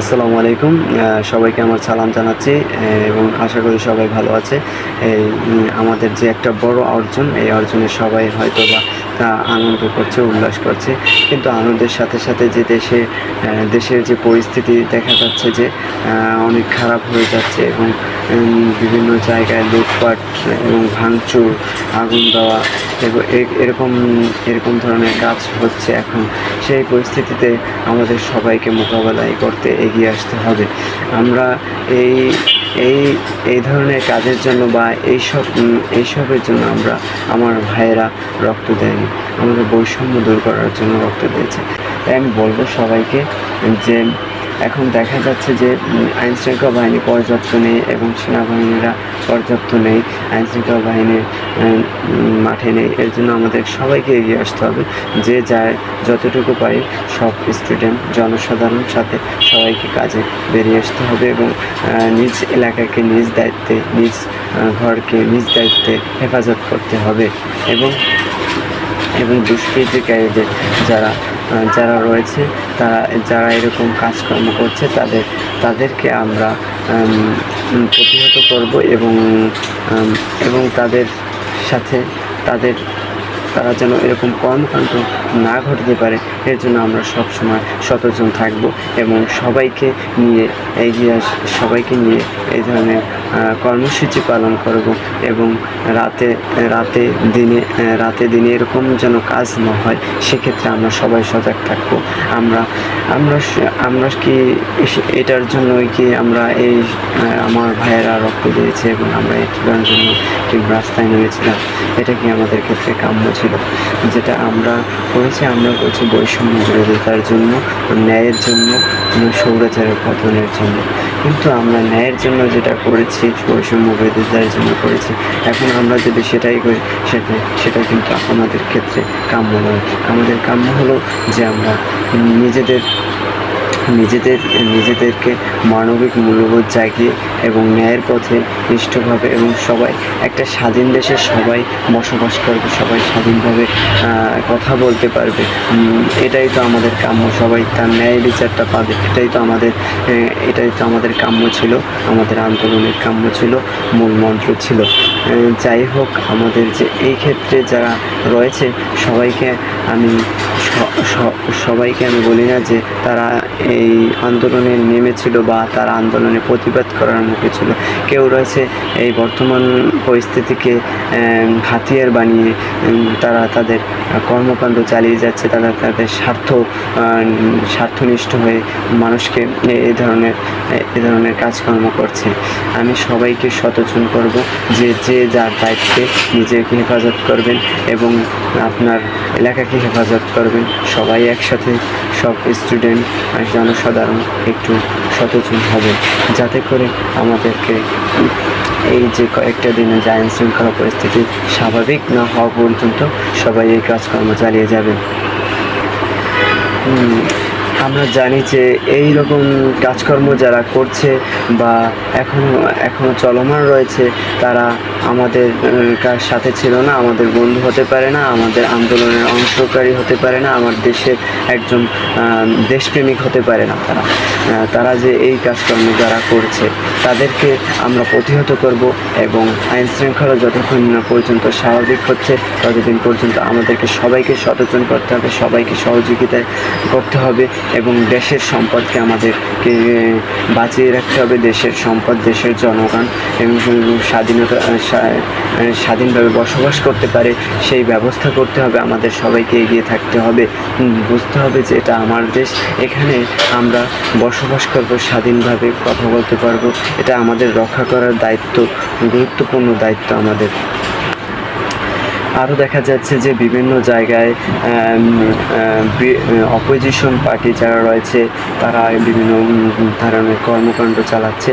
আসসালামু আলাইকুম। সবাইকে আমার সালাম জানাচ্ছি এবং আশা করি সবাই ভালো আছে। আমাদের যে একটা বড় অর্জন, এই অর্জনে সবাই হয়তো বা আনন্দ করছে, উল্লাস করছে। কিন্তু আনন্দের সাথে সাথে যে দেশে দেশের যে পরিস্থিতি দেখা যাচ্ছে যে অনেক খারাপ হয়ে যাচ্ছে এবং বিভিন্ন জায়গায় লুটপাট এবং ভাঙচুর, আগুন দেওয়া এরকম এরকম ধরনের কাজ হচ্ছে এখন। সেই পরিস্থিতিতে আমাদের সবাইকে মোকাবেলায় করতে এগিয়ে আসতে হবে। আমরা এই এই এই ধরনের কাজের জন্য বা এইসব এইসবের জন্য আমরা, আমার ভাইয়েরা রক্ত দেয়নি। আমাদের বৈষম্য দূর করার জন্য রক্ত দিয়েছে। তাই আমি বলব সবাইকে যে এখন দেখা যাচ্ছে যে আইন শৃঙ্খলা বাহিনী পর্যাপ্ত নেই এবং সেনাবাহিনীরা পর্যাপ্ত নেই। আইন শৃঙ্খলা বাহিনীর মাঠে নেই। এর জন্য আমাদের সবাইকে এগিয়ে আসতে হবে। যে যায়, যতটুকু পারি সব স্টুডেন্ট, জনসাধারণ সাথে সবাইকে কাজে বেরিয়ে আসতে হবে এবং নিজ এলাকাকে নিজ দায়িত্বে, নিজ ঘরকে নিজ দায়িত্বে হেফাজত করতে হবে। এবং এবং দুষ্কৃতিকারীদের যারা যারা রয়েছে, তারা, যারা এরকম কাজকর্ম করছে, তাদের, তাদেরকে আমরা প্রতিহত করব এবং এবং তাদের সাথে তাদের, তারা যেন এরকম কর্মকাণ্ড না ঘটতে পারে, এর জন্য আমরা সবসময় সচেতন থাকব এবং সবাইকে নিয়ে এগিয়ে সবাইকে নিয়ে এই ধরনের কর্মসূচি পালন করব এবং রাতে রাতে দিনে রাতে দিনে এরকম যেন কাজ না হয়, সেক্ষেত্রে আমরা সবাই সজাগ থাকব। আমরা আমরা আমরা কি এটার জন্যই কি আমরা এই আমার ভাইয়েরা রক্ত দিয়েছে এবং আমরা এটার জন্য কি রাস্তায় নেমেছিলাম? এটা কি আমাদের ক্ষেত্রে কাম্য ছিল? যেটা আমরা করেছি, আমরা করছি বৈষম্য বিরোধিতার জন্য, ন্যায়ের জন্য সৌরাচারের পতনের জন্য। কিন্তু আমরা ন্যায়ের জন্য যেটা করেছি, বৈষম্য বিরোধিতার জন্য করেছি, এখন আমরা যদি সেটাই করি, সেটা সেটা কিন্তু আমাদের ক্ষেত্রে কাম্য নয়। আমাদের কাম্য হলো যে আমরা নিজেদের নিজেদের, নিজেদেরকে মানবিক মূল্যবোধ জাগিয়ে এবং ন্যায়ের পথে নিষ্ঠভাবে এবং সবাই, একটা স্বাধীন দেশে সবাই বসবাস করবে, সবাই স্বাধীনভাবে কথা বলতে পারবে। এটাই তো আমাদের কাম্য, সবাই তার ন্যায় বিচারটা পাবে। এটাই তো আমাদের এটাই তো আমাদের কাম্য ছিল, আমাদের আন্দোলনের কাম্য ছিল, মূল মন্ত্র ছিল। যাই হোক, আমাদের যে এই ক্ষেত্রে যারা রয়েছে, সবাইকে আমি সবাইকে আমি বলি না যে তারা এই আন্দোলনে নেমেছিল বা তারা আন্দোলনে প্রতিবাদ করার মুখে ছিল। কেউ রয়েছে এই বর্তমান পরিস্থিতিকে হাতিয়ার বানিয়ে তারা তাদের কর্মকাণ্ড চালিয়ে যাচ্ছে, তারা তাদের স্বার্থ স্বার্থনিষ্ঠ হয়ে মানুষকে এ- ধরনের এ ধরনের কাজকর্ম করছে। আমি সবাইকে সচেতন করব যে যে যার দায়িত্বে নিজেকে হেফাজত করবেন এবং আপনার এলাকাকে হেফাজত করবেন। সবাই একসাথে, সব স্টুডেন্ট জনসাধারণ একটু সচেতন হবে যাতে করে আমাদেরকে এই যে কয়েকটা দিনে যে আইন শৃঙ্খলা পরিস্থিতি স্বাভাবিক না হওয়া পর্যন্ত সবাই এই কাজকর্ম চালিয়ে যাবে আমরা জানি যে এই রকম কাজকর্ম যারা করছে বা এখনও এখনও চলমান রয়েছে, তারা আমাদের কার সাথে ছিল না, আমাদের বন্ধু হতে পারে না, আমাদের আন্দোলনের অংশকারী হতে পারে না, আমার দেশের একজন দেশপ্রেমিক হতে পারে না তারা। তারা যে এই কাজকর্ম যারা করছে, তাদেরকে আমরা প্রতিহত করব এবং আইন শৃঙ্খলা যতক্ষণ না পর্যন্ত স্বাভাবিক হচ্ছে, ততদিন পর্যন্ত আমাদেরকে সবাইকে সচেতন করতে হবে, সবাইকে সহযোগিতা করতে হবে এবং দেশের সম্পদকে আমাদেরকে বাঁচিয়ে রাখতে হবে, দেশের সম্পদ, দেশের জনগণ এবং স্বাধীনতা স্বাধীনভাবে বসবাস করতে পারে, সেই ব্যবস্থা করতে হবে, আমাদের সবাইকে এগিয়ে থাকতে হবে। বুঝতে হবে যে এটা আমার দেশ, এখানে আমরা বসবাস করব, স্বাধীনভাবে কথা বলতে পারব। এটা আমাদের রক্ষা করার দায়িত্ব, গুরুত্বপূর্ণ দায়িত্ব আমাদের। আরও দেখা যাচ্ছে যে বিভিন্ন জায়গায় অপোজিশন পার্টি যারা রয়েছে, তারা বিভিন্ন ধরনের কর্মকাণ্ড চালাচ্ছে।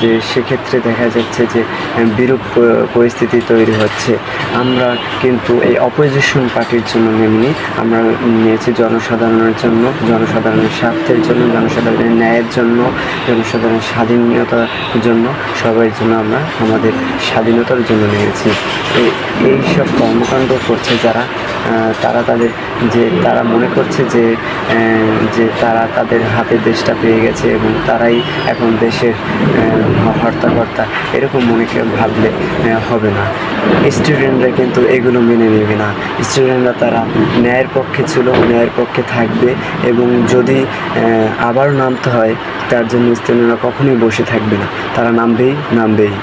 যে সেক্ষেত্রে দেখা যাচ্ছে যে বিরূপ পরিস্থিতি তৈরি হচ্ছে। আমরা কিন্তু এই অপোজিশন পার্টির জন্য নেমনি। আমরা নিয়েছি জনসাধারণের জন্য, জনসাধারণের স্বার্থের জন্য, জনসাধারণের ন্যায়ের জন্য, জনসাধারণের স্বাধীনতার জন্য সবার জন্য আমরা আমাদের স্বাধীনতার জন্য নিয়েছি এই সব কর্মকাণ্ড করছে যারা তারা তাদের যে, তারা মনে করছে যে যে তারা তাদের হাতে দেশটা পেয়ে গেছে এবং তারাই এখন দেশের হর্তাকর্তা। এরকম মনে ভাবলে হবে না। স্টুডেন্টরা কিন্তু এগুলো মেনে নেবে না। স্টুডেন্টরা তারা ন্যায়ের পক্ষে ছিল, ন্যায়ের পক্ষে থাকবে এবং যদি আবার নামতে হয়, তার জন্য স্টুডেন্টরা কখনোই বসে থাকবে না। তারা নামবেই নামবেই।